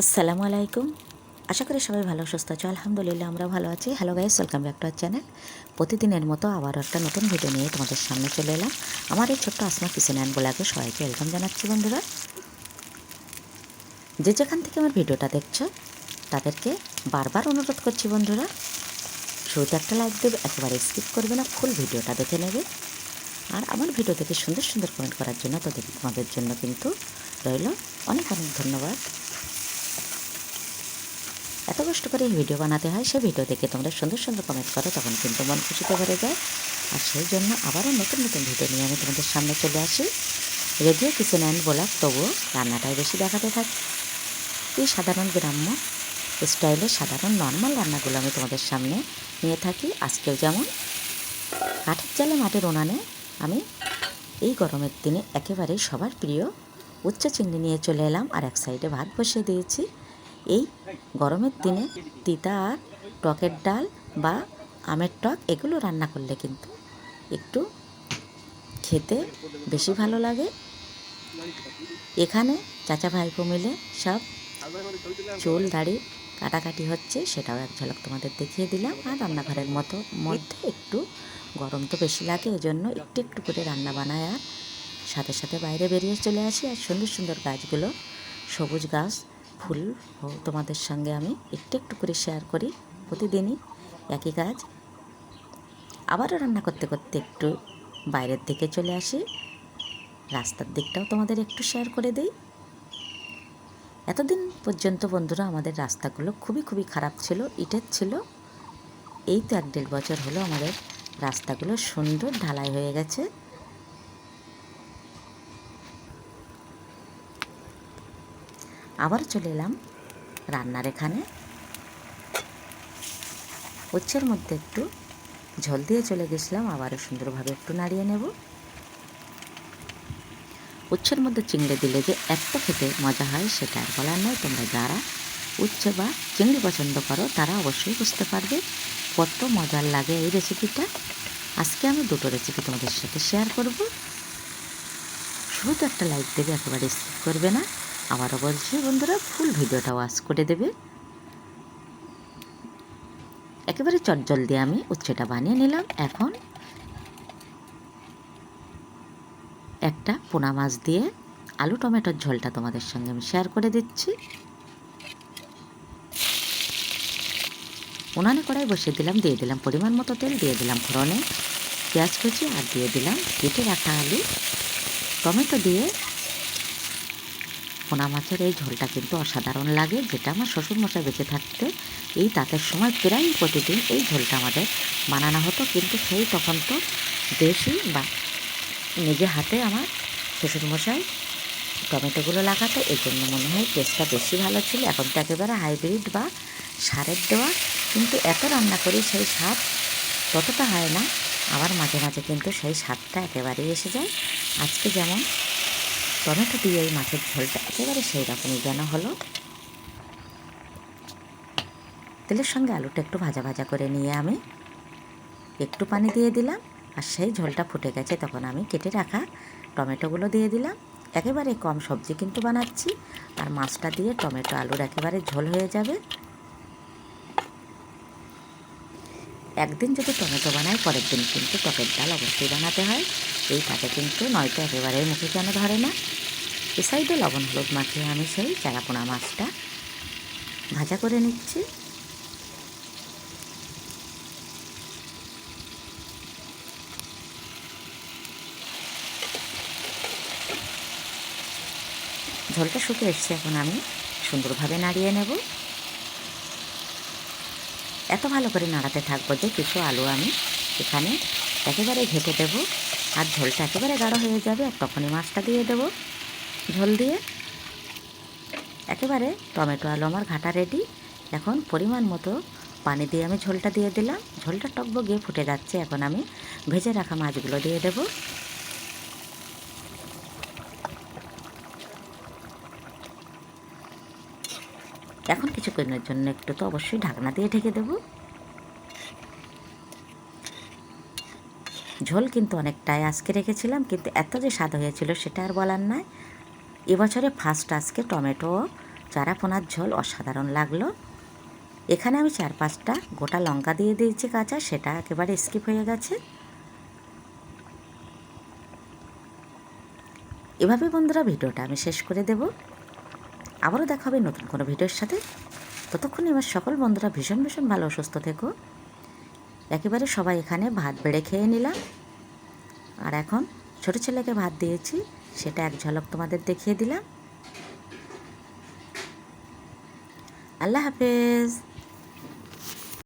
আসসালামু আলাইকুম। আশা করি সবাই ভালো, সুস্থ আছো। আলহামদুলিল্লাহ, আমরা ভালো আছি। Hello guys welcome back to our channel প্রতিদিনের মতো আবার একটা নতুন ভিডিও নিয়ে তোমাদের সামনে চলে এলাম। আমার এই ছোট্ট আসমা কিচেন অ্যান্ড ব্লগে সবাইকে ওয়েলকাম জানাচ্ছি বন্ধুরা। যে যেখান থেকে আমার ভিডিওটা দেখছ, তাদেরকে বারবার অনুরোধ করছি বন্ধুরা, শুরুতে একটা লাইক দেবে, একেবারে স্কিপ করবে না ফুল ভিডিওটা দেখে নেবে। আর আমার ভিডিও থেকে সুন্দর সুন্দর কমেন্ট করার জন্য তাদের তোমাদের জন্য কিন্তু রইল অনেক অনেক ধন্যবাদ। এত কষ্ট করে এই ভিডিও বানাতে হয় সেই ভিডিও দেখে তোমরা সুন্দর সুন্দর কমেন্ট করো, তখন কিন্তু মন খুশিতে ভরে যায়। আর সেই জন্য আবারও নতুন নতুন ভিডিও নিয়ে আমি তোমাদের সামনে চলে আসি। রেডিও কিচেন অ্যান্ড ব্লগ তবুও রান্নাটাই বেশি দেখাতে থাকি। এই সাধারণ গ্রাম্য স্টাইলের সাধারণ নর্মাল রান্নাগুলো আমি তোমাদের সামনে নিয়ে থাকি। আজকেও যেমন কাঠের জালে মাটির উনানে আমি এই গরমের দিনে একেবারেই সবার প্রিয় উচ্চ চিংড়ি নিয়ে চলে এলাম, আর এক সাইডে ভাত বসিয়ে দিয়েছি। এই গরমের দিনে তিতা আর টকের ডাল বা আমের টক এগুলো রান্না করলে কিন্তু একটু খেতে বেশি ভালো লাগে। এখানে চাচা ভাইপো মিলে সব চুল দাড়ি কাটাকাটি হচ্ছে, সেটাও এক ঝলক তোমাদের দেখিয়ে দিলাম। আর রান্নাঘরের মতো, মধ্যে একটু গরম তো বেশি লাগে, এজন্য একটু একটু করে রান্না বানায় আর সাথে সাথে বাইরে বেরিয়ে চলে আসি। আর সুন্দর সুন্দর গাছগুলো, সবুজ গাছ ফুল তোমাদের সঙ্গে আমি একটু একটু করে শেয়ার করি প্রতিদিনই একই কাজ। আবারও রান্না করতে করতে একটু বাইরের দিকে চলে আসি। রাস্তার দিকটাও তোমাদের একটু শেয়ার করে দিই। এতদিন পর্যন্ত বন্ধুরা আমাদের রাস্তাগুলো খুবই খুবই খারাপ ছিল, ইটের ছিল। এই তো এক দেড় বছর হলো আমাদের রাস্তাগুলো সুন্দর ঢালাই হয়ে গেছে। আবার চলে এলাম রান্নার এখানে। উচ্ছের মধ্যে একটু ঝোল দিয়ে চলে গেছিলাম, আবারও সুন্দরভাবে একটু নাড়িয়ে নেব। উচ্ছের মধ্যে চিংড়ি দিলে যে এত খেতে মজা হয় সেটা আর বলার নয়, তোমরা যারা উচ্ছে বা চিংড়ি পছন্দ করো তারা অবশ্যই বুঝতে পারবে কত মজার লাগে এই রেসিপিটা আজকে আমি দুটো রেসিপি তোমাদের সাথে শেয়ার করব। শুধু একটা লাইক দেবে, একেবারে স্কিপ করবে না। আবারও বলছি, বন্ধুরা, ফুল ভিডিওটা ওয়াশ করে দেবে। একেবারে চটজল দিয়ে আমি উচ্ছেটা বানিয়ে নিলাম। এখন একটা পোনা মাছ দিয়ে আলু টমেটোর ঝোলটা তোমাদের সঙ্গে আমি শেয়ার করে দিচ্ছি। উনানে কড়াই বসিয়ে দিলাম, দিয়ে দিলাম পরিমাণ মতো তেল, দিয়ে দিলাম ফোড়নে পেঁয়াজ কুচি আর দিয়ে দিলাম কেটে রাখা আলু। টমেটো দিয়ে পোনা মাছের এই ঝোলটা কিন্তু অসাধারণ লাগে, যেটা আমার শ্বশুরমশাই বেঁচে থাকতে এই তাঁতের সময় প্রায় প্রতিদিন এই ঝোলটা আমাদের বানানো হতো, কিন্তু সেই তখন তো দেশি বা নিজে হাতে আমার শ্বশুরমশাই টমেটোগুলো লাগাতো, এই জন্য মনে হয় টেস্টটা বেশি ভালো ছিল। এখন তো একেবারে হাইব্রিড বা সারের দেওয়া, কিন্তু এত রান্না করি সেই স্বাদ ততটা হয় না। আবার মাঝে মাঝে কিন্তু সেই স্বাদটা একেবারেই এসে যায়। আজকে যেমন টমেটো দিয়ে এই মাছের ঝোলটা একেবারে সেই রকমই যেন হলো। তেলের সঙ্গে আলুটা একটু ভাজা ভাজা করে নিয়ে আমি একটু পানি দিয়ে দিলাম আর সেই ঝোলটা ফুটে গেছে তখন আমি কেটে রাখা টমেটোগুলো দিয়ে দিলাম। একেবারে কম সবজি কিন্তু বানাচ্ছি, আর মাছটা দিয়ে টমেটো আলুর একেবারে ঝোল হয়ে যাবে। একদিন যদি টমেটো বানাই পরের দিন কিন্তু টকের ডাল অবশ্যই বানাতে হয়। এই তাতে কিন্তু নয়তো একেবারেই মুখে কেন ধরে না। এ সাইডে লবণ, হলুদ মাখিয়ে আমি সেই চারাপোনা মাছটা ভাজা করে নিচ্ছি। ঝোলটা শুকিয়ে এসছে, এখন আমি সুন্দরভাবে নাড়িয়ে নেব। এত ভালো করে নাড়াতে থাকব যে কিছু আলু আমি এখানে একেবারে ঘেটে দেব। আর ঝোলটা একেবারে গাঢ় হয়ে যাবে আর তখনই মাছটা দিয়ে দেব। ঝোল দিয়ে একেবারে টমেটো আলু আমার ঘাটা রেডি এখন পরিমাণ মতো পানি দিয়ে আমি ঝোলটা দিয়ে দিলাম। ঝোলটা টকবো গিয়ে ফুটে যাচ্ছে। এখন আমি ভেজে রাখা মাছগুলো দিয়ে দেবো। এখন কিছুক্ষণের জন্য একটু তো অবশ্যই ঢাকনা দিয়ে ঢেকে দেব। ঝোল কিন্তু অনেকটাই আজকে রেখেছিলাম, কিন্তু এত যে স্বাদ হয়েছিল সেটা আর বলার নয় এবছরে ফার্স্ট আজকে টমেটো চারা পোনার ঝোল অসাধারণ লাগল। এখানে আমি চার পাঁচটা গোটা লঙ্কা দিয়ে দিয়েছি কাঁচা, সেটা একেবারে স্কিপ হয়ে গেছে। এভাবে বন্ধুরা ভিডিওটা আমি শেষ করে দেব। আবারও দেখা হবে নতুন কোনো ভিডিওর সাথে। ততক্ষণে আমার সকল বন্ধুরা ভীষণ ভীষণ ভালো অসুস্থ সুস্থ থেকো। একেবারে সবাই এখানে ভাত বেড়ে খেয়ে নিলাম। আর এখন ছোট ছেলেকে ভাত দিয়েছি, সেটা এক ঝলক তোমাদের দেখিয়ে দিলাম। আল্লাহ হাফেজ।